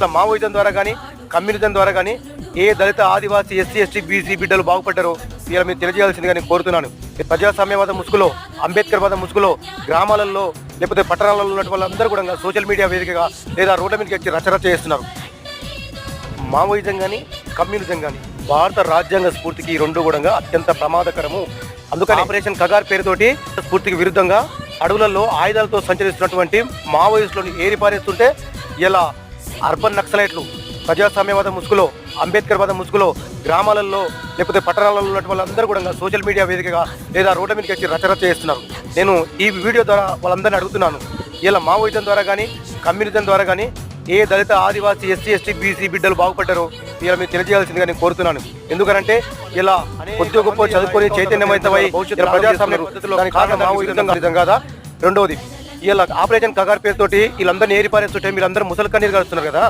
చేసిన మావోయిజం ద్వారా కానీ కమ్యూనిజం ద్వారా కానీ ఏ Dalit Adivasi SC ST BC బిడ్డలు బాగుపడ్డారో ఇలా మీరు తెలియజేయాల్సిందిగా నేను కోరుతున్నాను. ఈ ప్రజాస్వామ్యవాద ముసుగులో అంబేద్కర్ వాద ముసుగులో గ్రామాలలో లేకపోతే పట్టణాలలో ఉన్నటువంటి వాళ్ళందరూ కూడా సోషల్ మీడియా వేదికగా లేదా రోడ్ల మీదకి వచ్చి రచరచ చేస్తున్నారు. మావోయిజం కానీ కమ్యూనిజం కానీ భారత రాజ్యాంగ స్ఫూర్తికి ఈ రెండు కూడా అత్యంత ప్రమాదకరము. అందుకని ఆపరేషన్ కగార్ పేరుతోటి స్ఫూర్తికి విరుద్ధంగా అడవులలో ఆయుధాలతో సంచరిస్తున్నటువంటి మావోయిస్టులను ఏరిపారేస్తుంటే ఇలా అర్బన్ నక్సలైట్లు ప్రజాస్వామ్యవాద ముసుగులో అంబేద్కర్ వాద ముసుగులో గ్రామాలలో లేకపోతే పట్టణాలలో ఉన్నటువంటి వాళ్ళందరూ కూడా సోషల్ మీడియా వేదికగా లేదా రోడ్ల మీదకి వచ్చి రచరచ చేస్తున్నారు. నేను ఈ వీడియో ద్వారా వాళ్ళందరినీ అడుగుతున్నాను. ఇలా మావోయిజం ద్వారా కానీ కమ్యూనిజం ద్వారా కానీ ఏ Dalit Adivasi SC ST BC బిడ్డలు బాగుపడ్డారో ఇలా మీరు తెలియజేయాల్సిందిగా నేను కోరుతున్నాను. ఎందుకంటే ఇలా కొద్ది గొప్ప చదువుకొని చైతన్యమైతమై భవిష్యత్తు ప్రజాస్వామ్య కాదా? కారణం రెండవది ఇలా ఆపరేషన్ కగార్ పేరుతోటి వీళ్ళందరినీ ఏరిపారేస్తుంటే మీరు అందరూ ముసలి కన్నీరు కడుతున్నారు కదా.